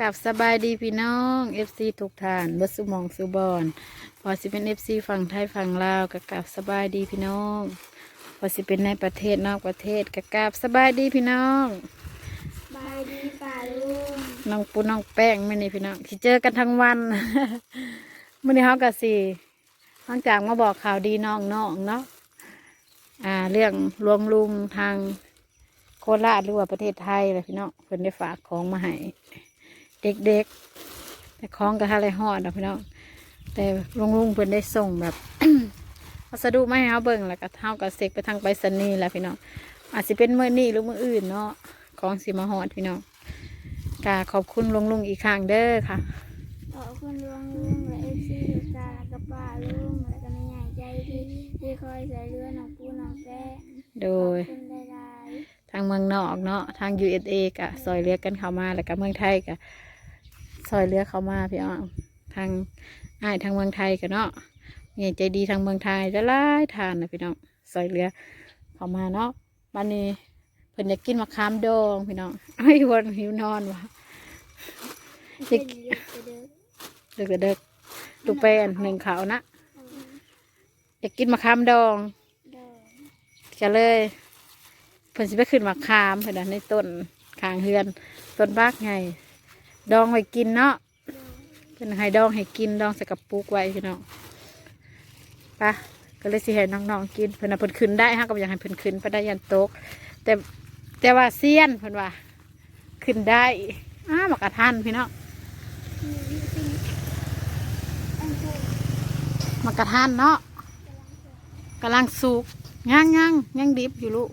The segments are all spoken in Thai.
กับสบายดีพี่น้องเอฟซีทุกท่านบัสุหมองสุบอนพอสิเป็นเอฟซีฝั่งไทยฝั่งลาวกับกับสบายดีพี่น้อง พอสิเป็นในประเทศนอกประเทศกับกับสบายดีพี่น้องบายดีป่าลุงน้องปูน้องแป้งไม่นี่พี่น้องที่เจอกันทั้งวัน มื่อนี้เขากับสี่หลังจากมาบอกข่าวดีน้องน้องเนาะอ่าเรื่องลวงลุงทางโคราชหรือว่าประเทศไทยเลยพี่น้องเพิ่นได้ฝากของมาให้ เด็กๆแต่ของก็ทะเลหอดนะพี่น้องแต่ลุงลุงเพิ่นได้ส่งแบบวัสดุมาให้เขาเบิ่งแล้วก็เท่ากับเสกไปทางไปรษณีย์แหล้วพี่น้องอาจจะเป็นมื้อนี้หรือมื้ออื่นเนาะของสิมาหอดพี่น้องกาขอบคุณลุงลุงอีกครั้งเด้อค่ะขอบคุณลุงลุงและเอฟซีทุกท่านและก็ป้าลุงและก็แม่ใหญ่ใจดีที่คอยใส่เรือน้องปูน้องแป้งโดยขอบคุณหลายทางเมืองนอกเนาะทาง USA กะซอยเรือกันเข้ามาแล้วก็เมืองไทยกะ ซอยเรือเข้ามาพี่น้องทางอ้ายทางเมืองไทยกันเนาะเนี่ยใจดีทางเมืองไทยจะล่ายทานนะพี่น้องซอยเรือเข้ามาเนาะบ้านนี้เพิ่นอยากกินมะขามดองพี่น้องไอ้ยวันหิวนอนวะๆเป็นเยอะไปเด้อเด็กเด็กลูกแปนหนึ่งเขาวนะอยากกินมะขามดองเด้อก็เลยเพิ่นสิไปขึ้นมะขามเพิ่นน่ะในต้นข้างเฮือนต้นบากไง ดองไว้กินเนาะเด้อเพิ่นให้ดองให้กินดองใส่กับปุกไว้พี่น้องปะก็เลยสิให้น้องๆกินเพิ่นน่ะเพิ่นขึ้นได้ฮะก็อยากให้เพิ่นขึ้นไปได้ยันโต๊ะแต่แต่ว่าเซียนเพิ่นว่า ขึ้นได้อ้ามากระทันพี่น้องนี่เป็นอันเพิ่มากระทันเนาะกำลังสุกย่างย่างย่างดิบอยู่ลูก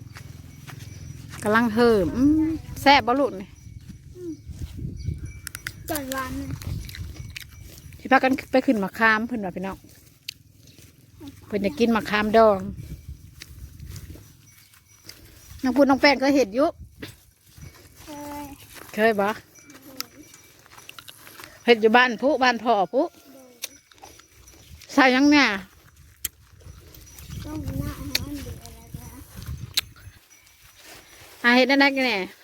กำลังเหิมอืมแซ่บบ่ลูกนี่ ก่อนวันที่พากันไปขึ้นมะขามเพิ่นว่าพี่น้องเพิ่นจะกินมะขามดองน้องพูดน้องแป้งก็เห็ดอยุเคยเคยบ่เห็ดอยู่บ้านผู้บ้านพ่อผู้เด้อใส่หยังเนี่ยต้องหน้าให้มันเดือดแล้วก็อาเห็ดนั่นได้กันเนี่ยต้มหน้าให้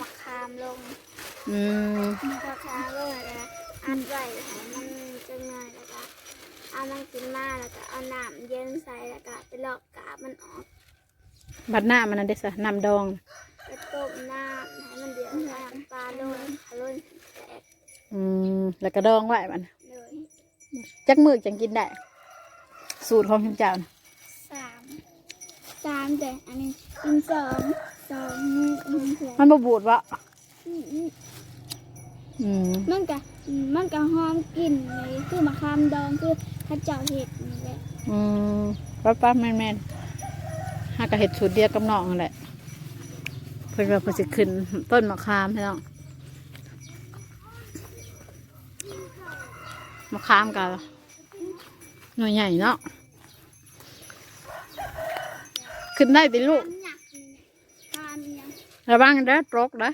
มันเดือดแล้วก็เอามะขามลงอืมพอค้างก็เลยนะอัดไว้ให้มันจะง่ายแล้วก็เอามันกินมาแล้วก็เอาน้ำเย็นใส่แล้วก็ไปลอกกาบมันออกบัดหน้ามันนั่นเด้อสะน้ำดอง ไปต้มน้ำให้มันเดือดใส่น้ำปลาโรยขลุ่นแตกอืมแล้วก็ดองไว้มันเลยจักมือจังกินได้ สูตรของคุณเจ้านะสามสามแต่อันนี้กินสอง สองมือมือเสือมันบ่บูดวะอืมอืมอืมมันก็มันก็หอมกลิ่นเลยคือมะขามดองคือข้าวเจ้าเห็ดนี่แหละอืมป้าป้าแม่นแม่นหากะเห็ดสูตรเดียวกับน้องนั่นแหละเพิ่นว่าเพิ่นสิขึ้นต้นมะขามพี่น้องมะขามกับหน่วยใหญ่เนาะขึ้นได้ติลูก ทำหนักนี่ทานยัง ระวังเด้อตกเด้อ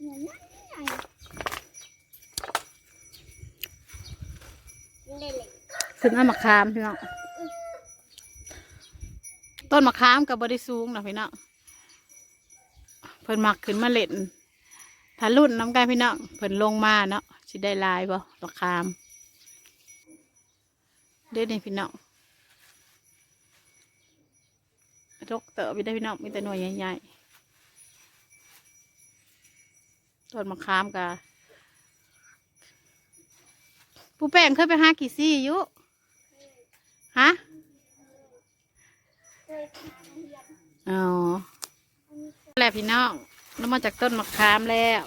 เหมือนใหญ่เล่นขึ้นได้มะขามพี่น้องต้นมะขามกับบริสูงนะพี่น้องเพิ่นมักขึ้นมาเล่นถ้ารุ่นน้ำกันพี่น้องเพิ่นลงมาเนาะสิได้ลายบ่มะขามเด็ดนี่พี่น้องรกเต๋อพี่ได้พี่น้องมีแต่หน่วยใหญ่ๆ ต้นมะขามกะผู้แป้งเคยไปหากี่ซี่อยู่ฮะอ๋อแหละพี่น้องแล้วมาจากต้นมะขามแล้ว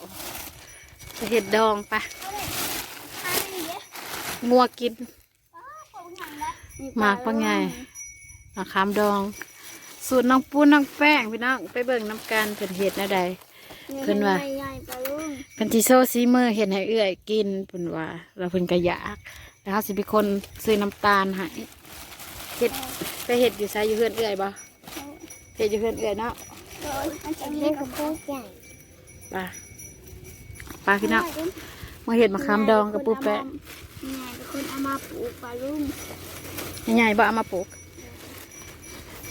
จะเห็ดดองปะงัวกินหมากว่าไงมะขามดอง สูตรน้องปูนน้องแป้งพี่น้องไปเบิ่งน้ำกันเพิ่นเห็ดนะใด เพิ่นว่าใหญ่ๆปลาลุงเพิ่นที่โซซีมือเห็ดให้เอื้อยกินเพิ่นว่าแล้วเพิ่นก็อยากแล้วเขาสิเป็นคนซื้อน้ำตาลให้เห็ดไปเห็ดอยู่ไซอยู่เพื่อนเอื้อยบ่เห็ดอยู่เพื่อนเอื้อยเนาะโดยมันจะเล็กกับพวกใหญ่ไปไปพี่น้องมาเห็ดมะขามดองกับปูแป้งใหญ่เป็นคนเอามาปลูกปลาลุงใหญ่ๆบ่เอามาปลูก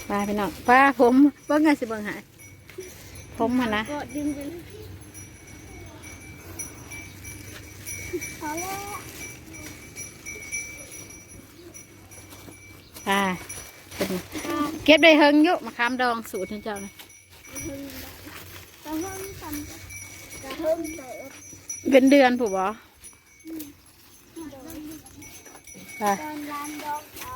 ป้าพี่น้องป้าผมเบิ่งไงสิเบิ่งหาย ผมมานะ ก็ดึงไปเลยพอแล้วค่ะเป็นเก็บได้เฮิงอยู่มะขามดองสูตรให้เจ้าเลยกระหึ่มกระหึ่มทำกระหึ่มเติบเป็นเดือนผูกบ่ค่ะตอนร้านดอกอ่า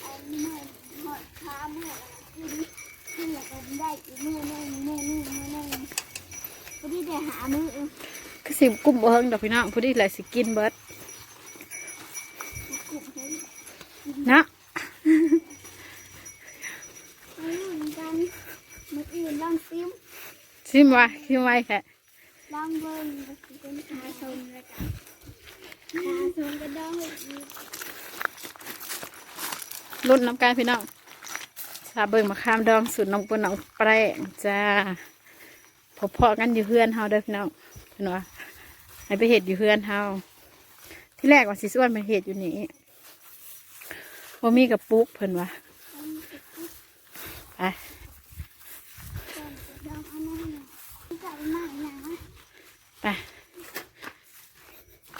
เอาเมื่อหอดค้าเมื่อกินกิ นี่แหล้วก็ได้อีกมื้อหนึงมื้อหนึงมื้อหนึงพอดีได้หามือคือสิกุ้มบ่เฮิงดอกพี่น้องผู้ที่หลายสิกินเบิดกลุ่มเฮ้ยเนะเหมือนกันมื้ออื่นลองซิมชิมว่าชิมไว้แค่ลองเบิ่งก็สิเป็นชาชมแล้วกันชาชมก็ดองอีกรุ่นน้ำกายพี่น้อง ชาเบิ่งมะขามดองสูตรน้องปนน้องแป้งจ้าพอๆกันอยู่เฮือนเฮาเด้อพี่น้องเพิ่นว่าให้ไปเฮ็ดอยู่เฮือนเฮาที่แรกว่าสิส่วนไปเฮ็ดอยู่นี่บ่มีกระปุกเพิ่นว่าไปดองอันนั้นน่ะจับมาอีกอย่างนะไป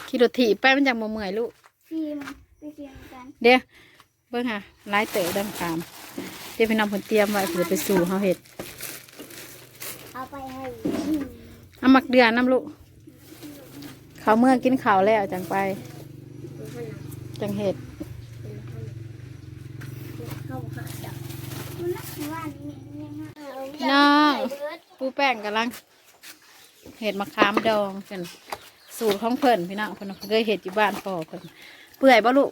ขี่รถถีบไปมันจังบ่เมื่อยลูกฟิล์มไปเคียงกันเดี๋ยวเบิ่งค่ะไล่เต๋อเดินตาม เดี๋ยวพี่น้องเพิ่นเตรียมไว้เพื่อไปสู่เฮาเฮ็ดเอาไปให้เอามักเดือนน้ำลูกเขาวเมื่อกินข้าวแล้วจังไปจังเฮ็ดเข้าหาจับคุณนักว่านี่นี่ฮะน้องปูแป้งกำลัง เห็ดมะขามดองเป็นสูตรของเพิ่นพี่น้องเพิ่นเคยเห็ดอยู่บ้านพ่อเพิ่นเปื่อยบ่ลูก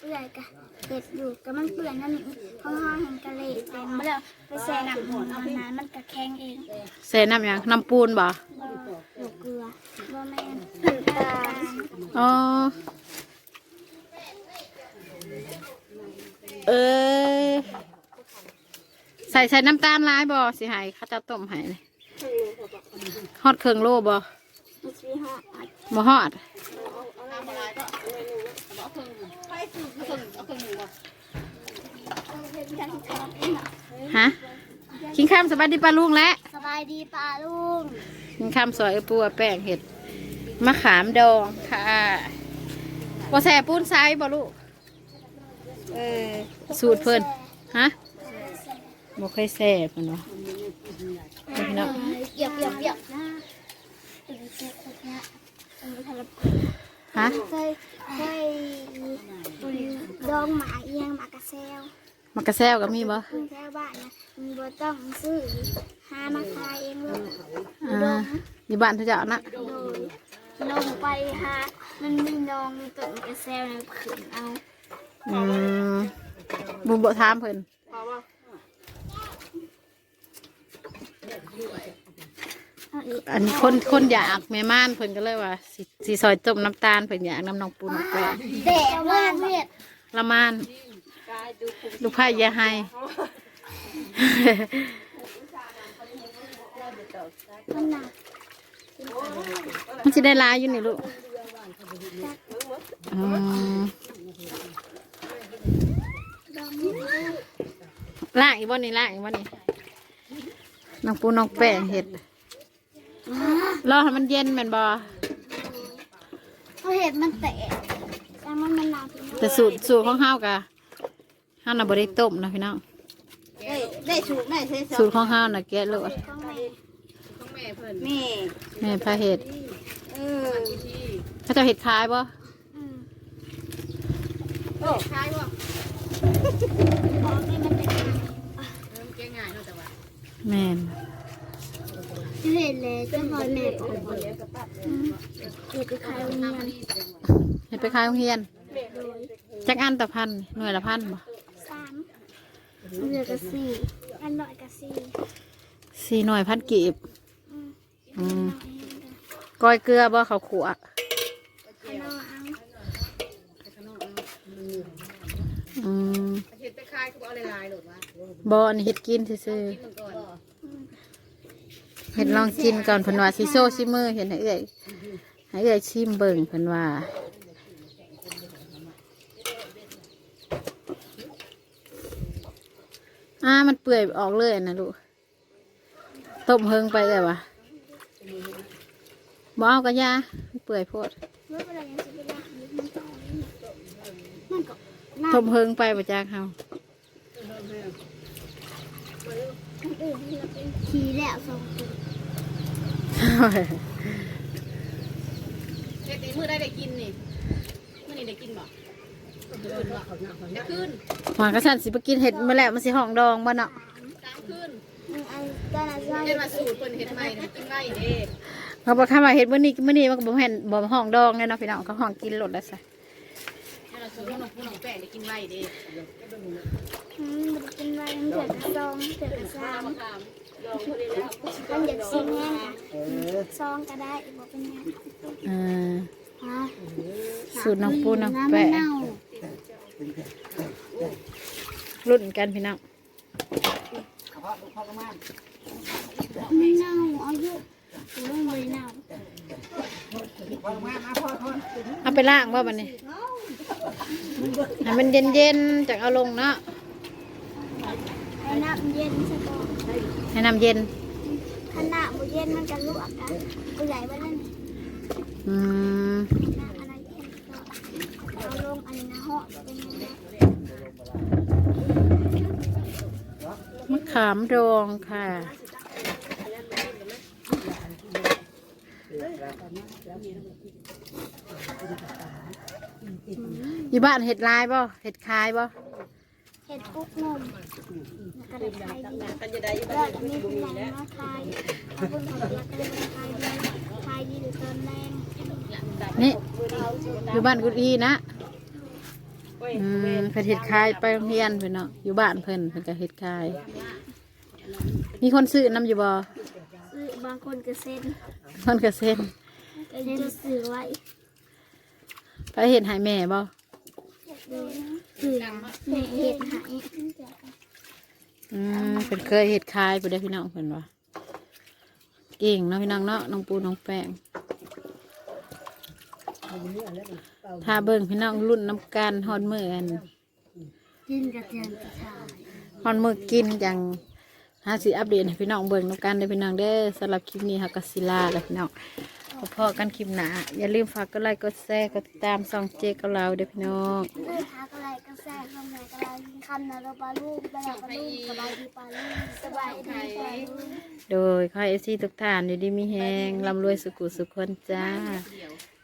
เปื่อยกะ เด็ดอยู่กะมันเปื่อยนั่นนี่ห้องห้องเห็นกะเลยเต็มแล้วไปแช่น้ำหมดเอาน้ำมันกะแข็งเองใส่น้ำหยังน้ำปูนบ่หนูเกลือว่าแม่นน้ำตาลอ๋อเออใส่ใส่น้ำตาลร้ายบ่สิให้เขาจะต้มให้เลยฮอดเครื่องโลบ่มันสีหอดบ่ฮอด ฮะกินข้ามสบายดีปลาลุงแล้วสบายดีป่าลุงกินข้ามซอยปูแป้งเห็ดมะขามดองค่ะบ่แซ่ปูนไซบ่ลูกเออสูตรเพิ่นฮะบ่เคยแซ่เพิ่นวะพี่น้องเปียกเปียกเปียกนะฮะเคยเคยดองหมาเอียงหมากระเซล มักกะแซวก็มีบ่เพิ่งแค่บ้านนะมีบ่ต้องซื้อหามาขายเองเลยอ่าอยู่บ้านเทุกเจ้านะโดยลงไปหามันมีนองมีต้นกระเซลในขืนเอาอืมบุญบ่ถามเพิ่นอันคนคนอยากแม่ม่านเพิ่นก็เลยว่าสิสิซอยต้มน้ำตาลเพิ่นอยากน้ำน้องปูนแป้งแดดว่านเวียดละมาน ลูกไผ่อยาให้มันหนักมันจะได้หลายอยู่นี่ลูกอืมดองนี่ล่างอีกบ่นี่ล่างอีกบ่นี่น้องปูน้องแป้งเห็ดรอให้มันเย็นแม่นบ่เขาเห็ดมันแตกแต่มันมันหนักแต่สูตรสูตรของเฮากะ เฮาน่ะบ่ได้ต้มนะพี่น้องได้ได้สูตรแม่ใช่สสูตรของเฮาน่ะแกะโลดของแม่แม่แม่พาเห็ดเออเขาเจะเห็ดขายบ่อืมโอ้คล้ายว่าของนี่มันเป็นเริ่มเก่งง่ายเนาะแต่ว่าแม่นเห็ดเลยเจ้าพ่อแม่ของคนเห็ดไปขายโรงเรียนเห็ดไปขายโรงเรียนจักอันต่อพันหน่วยละพันบ่สาม เหลือกับสี่อันหน่อยกับสี่สี่หน่วยพันกีบอืมอืมก้อยเกลือบ่เขาวขัวอันน้อยเอาอืมเห็ดไปคล้ายก็เอาลายๆหรือว่าบ่อันนี้เห็ดกินซื่อมันก่อนๆเห็ดลองกินก่อนเพิ่นว่าสิโซซิมือเห็นให้เอื้อยให้เอื้อยชิมเบิ่งเพิ่นว่า อ่ามันเปื่อยออกเลยนะลูกต้มเฮิงไปเลยวะบ่เอากระยาเปื่อยโพดเมื่อเวดต่อมันก็น่าทมเฮิงไปประจากเฮาขี่แล้วสองคนเด็กตีมือได้ได้กินนี่มื้อนี้ได้กินบ่ จะขึ้นหวานกระสันสิไปกินเห็ดมาแล้วมันสิห้องดองบ่เนาะกลางคืนมึงไอ้ด้านซ้ายเล่นมาสูตรเพิ่นเฮ็ดใหม่นะกินไว้เด้เขาบอกคำว่าเห็ดมื้อนี้มื้อนี้มันก็บ่เห็นบ่ห้องดองเลยเนาะพี่น้องก็ห้องกินหลดแล้วซะให้เราสูตรน้องผู้น้องแป้งได้กินไว้เด้อืมมันกินไว้มันเถื่อนกระซองเถื่อนกระซามะขามลองบ่ได้แล้วมันอยากซิงแง่ซองก็ได้บอกเป็นไงเออฮะสูตรน้องปูน้องน้ำแปะมะนาว รุ่นกันพี่น้องมะนาวอายุโอ้ยมะนาวเอาไปล้างว่าบัดนี้ให้มันเย็นๆจากเอาลงเนาะให้น้ำเย็นซะก่อนให้น้ำเย็นขนาดบ่เย็นมันจะลวกกันผู้ใหญ่บ้านนั่นอืม น้ำอะไรเย็นก็เอาลงอันนี้นะเหาะเป็นยังไง มะขามดองค่ะ อยู่บ้านเห็ดลายบ่เห็ดคายบ่เห็ดกุ๊กนมกระดาษไทยดีแล้วมีผู้ใหญ่มาขายเอาคนของเราก็เลยขายดีขายดีหรือเติมแรงนี่อยู่บ้านกุดอีนะ อืมเพิ่นเห็ดคายไปโรงเรียนเพิ่นเนาะอยู่บ้านเพิ่นเพิ่นก็เห็ดคาย มีคนซื้อน้ำอยู่บ่ซื้อบางคนก็เซ็นคนก็เซ็นก็จะซื้อไว้ไปเห็ดใหายแม่บ่ซื้อในเห็ดหายอืมเพิ่นเคยเห็ดคายไปได้อพี่น้องเพิ่นว่าเก่งเนาะพี่น้องเนาะน้องปูน้องแป้ง ถ้าเบิ่งพี่น้องรุ่นน้ำกันฮอนมืออันกินกระเทียมกระชายฮอนมือกินจังหาสิอัปเดตให้พี่น้องเบิ่งน้ำกันเด้อพี่น้องเด้อสำหรับคลิปนี้ฮักกศิลาแล้วพี่น้องพอๆกันคลิปหน้าอย่าลืมฝากกดไลค์กดแชร์กดติดตามซองเจกับเราเด้อพี่น้องเลือดหากระไรก็แซ่บทำไงกระไรคำนะเราปลาลูกปลาปลาลูกสบายดีปลาลูกสบายดีปลาลูกโดยขอเอซีทุกท่านอยู่ดีมีแหงร่ำรวยสุขุสุขคนจ้า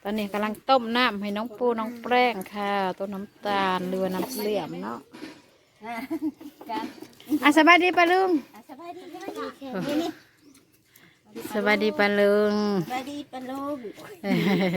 ตอนนี้กำลังต้มน้ำให้น้องปูน้องแป้งค่ะต้มน้ำตาลหรือว่าน้ำเสื่อมเนาะอะสบายดีปะลุงสบายดีสบายดีแค่นี้สบายดีปะลุงสบายดีปลาลูก